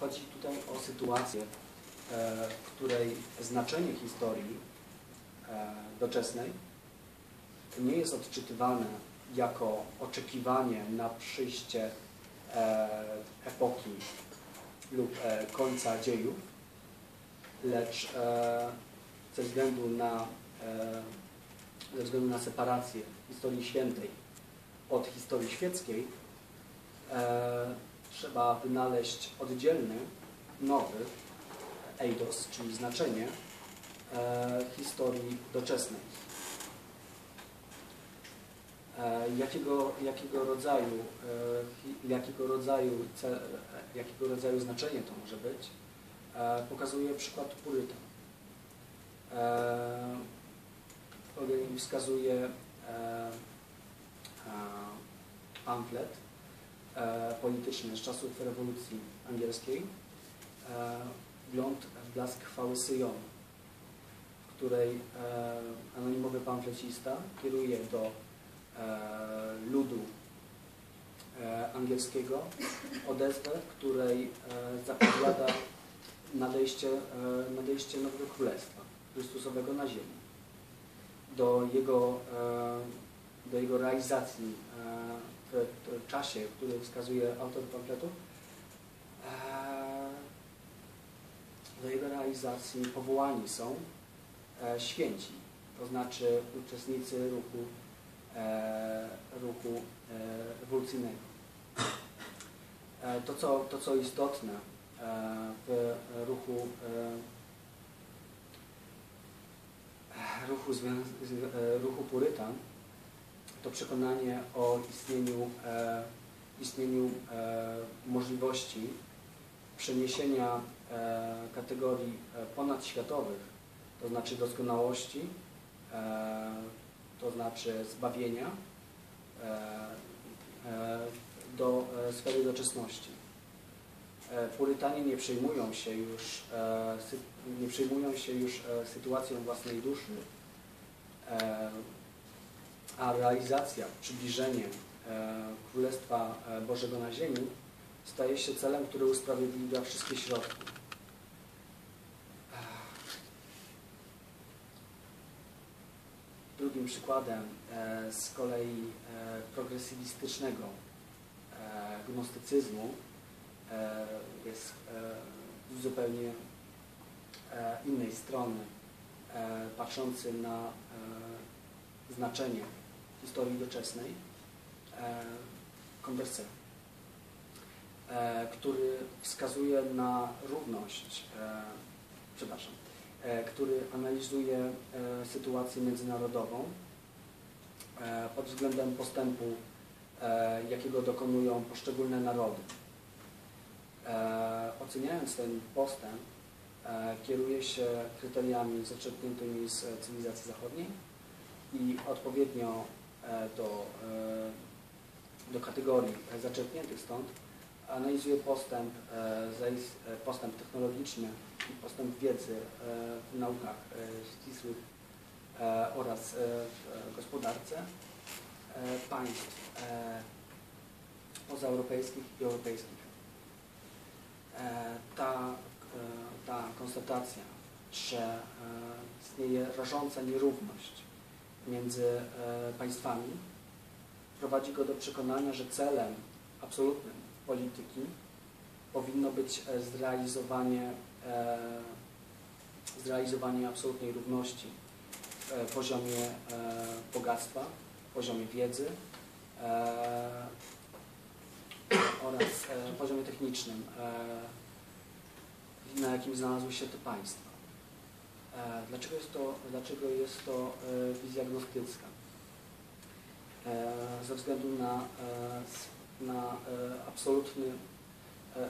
chodzi tutaj o sytuację, e, w której znaczenie historii e, doczesnej nie jest odczytywane jako oczekiwanie na przyjście e, epoki lub końca dziejów, lecz ze względu na, ze względu na separację historii świętej od historii świeckiej, trzeba wynaleźć oddzielny, nowy eidos, czyli znaczenie e, historii doczesnej. E, jakiego, jakiego, rodzaju, e, jakiego, rodzaju, ce- e, jakiego rodzaju znaczenie to może być, e, pokazuje przykład Purytan. E, wskazuje pamflet e, polityczny z czasów rewolucji angielskiej e, Wgląd w blask chwały Syjonu, w której e, anonimowy pamflecista kieruje do e, ludu e, angielskiego odezwę, w której e, zapowiada nadejście, e, nadejście nowego królestwa Chrystusowego na ziemi. Do jego, e, do jego realizacji e, w, czasie, który wskazuje autor pamfletu, e, do jego realizacji powołani są e, święci, to znaczy uczestnicy ruchu, e, ruchu e, ewolucyjnego. E, to, co, to, co istotne w ruchu, ruchu, ruchu Purytan, to przekonanie o istnieniu, e, istnieniu e, możliwości przeniesienia e, kategorii e, ponadświatowych, to znaczy doskonałości, e, to znaczy zbawienia, e, do sfery doczesności. Purytanie nie przejmują się już, nie przejmują się już sytuacją własnej duszy, a realizacja, przybliżenie e, Królestwa e, Bożego na ziemi staje się celem, który usprawiedliwia wszystkie środki. Drugim przykładem e, z kolei progresywistycznego gnostycyzmu jest zupełnie innej strony, patrzący na znaczenie historii doczesnej, e, Condorcet, e, który wskazuje na równość, e, przepraszam, e, który analizuje e, sytuację międzynarodową e, pod względem postępu, e, jakiego dokonują poszczególne narody. E, Oceniając ten postęp, e, kieruje się kryteriami zaczerpniętymi z e, cywilizacji zachodniej i odpowiednio e, do, e, do kategorii e, zaczerpniętych stąd analizuje postęp, e, e, postęp technologiczny i postęp wiedzy e, w naukach e, ścisłych e, oraz e, w gospodarce e, państw e, pozaeuropejskich i europejskich. E, Ta, e, ta konstatacja, że e, istnieje rażąca nierówność między e, państwami, prowadzi go do przekonania, że celem absolutnym polityki powinno być e, zrealizowanie, e, zrealizowanie absolutnej równości w poziomie bogactwa, w poziomie wiedzy oraz poziomie technicznym, na jakim znalazły się te państwa. Dlaczego jest to, dlaczego jest to e, wizja gnostycka? E, Ze względu na, e, na, absolutny,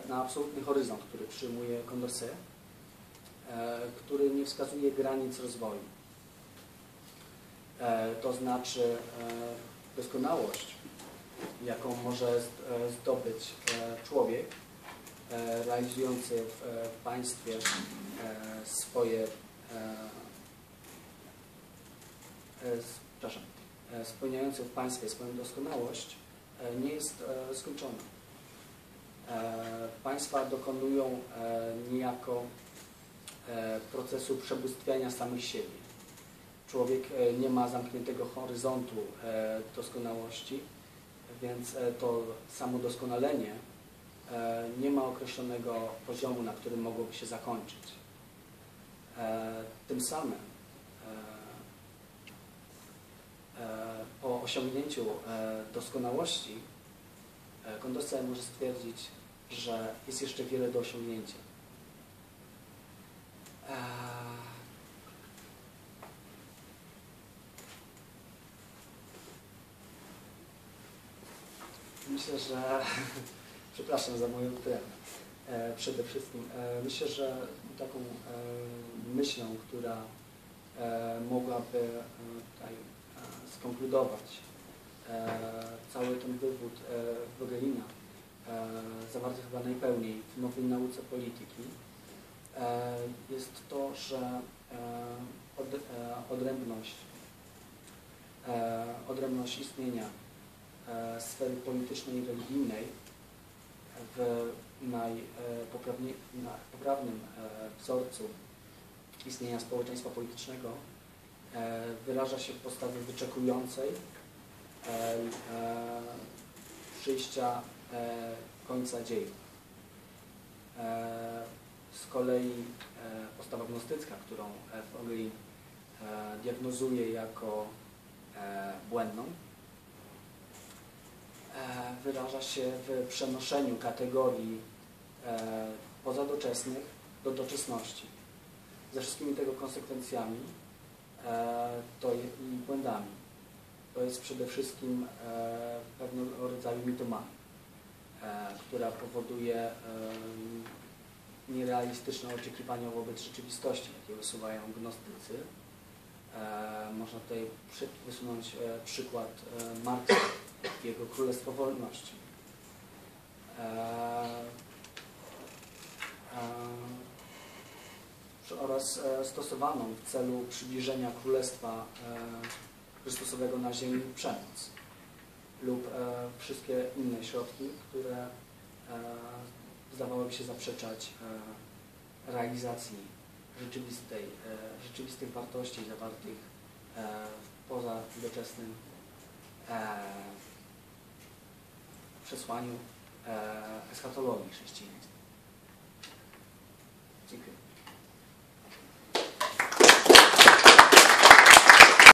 na absolutny horyzont, który przyjmuje Condorcet, który nie wskazuje granic rozwoju. To znaczy doskonałość, jaką może zdobyć człowiek realizujący w państwie swoje przepraszam, e, spełniający w państwie swoją doskonałość e, nie jest e, skończona. E, państwa dokonują e, niejako e, procesu przebóstwiania samych siebie. Człowiek e, nie ma zamkniętego horyzontu e, doskonałości, więc e, to samodoskonalenie e, nie ma określonego poziomu, na którym mogłoby się zakończyć. E, Tym samym e, e, po osiągnięciu doskonałości Condorcet może stwierdzić, że jest jeszcze wiele do osiągnięcia. Myślę, że przepraszam za moją tremę. E, Przede wszystkim. E, myślę, że taką e, myślą, która mogłaby tutaj skonkludować cały ten wywód Wogelina, zawarty chyba najpełniej w Nowej Nauce Polityki, jest to, że od, odrębność, odrębność istnienia sfery politycznej i religijnej w najpoprawnym e, wzorcu istnienia społeczeństwa politycznego e, wyraża się w postawie wyczekującej e, e, przyjścia e, końca dziejów. E, Z kolei e, postawa gnostycka, którą e, Fogelin e, diagnozuje jako e, błędną, e, wyraża się w przenoszeniu kategorii e, pozadoczesnych do doczesności. Ze wszystkimi tego konsekwencjami e, to i błędami. To jest przede wszystkim e, pewnego rodzaju mitomania, która powoduje nierealistyczne oczekiwania wobec rzeczywistości, jakie wysuwają gnostycy. E, można tutaj wysunąć e, przykład e, Marksa i jego Królestwo Wolności. Oraz stosowaną w celu przybliżenia Królestwa Chrystusowego na ziemi przemoc lub wszystkie inne środki, które zdawałyby się zaprzeczać realizacji rzeczywistej, e, rzeczywistych wartości zawartych e, w pozadoczesnym e, przesłaniu eschatologii chrześcijaństwa. Dziękuję.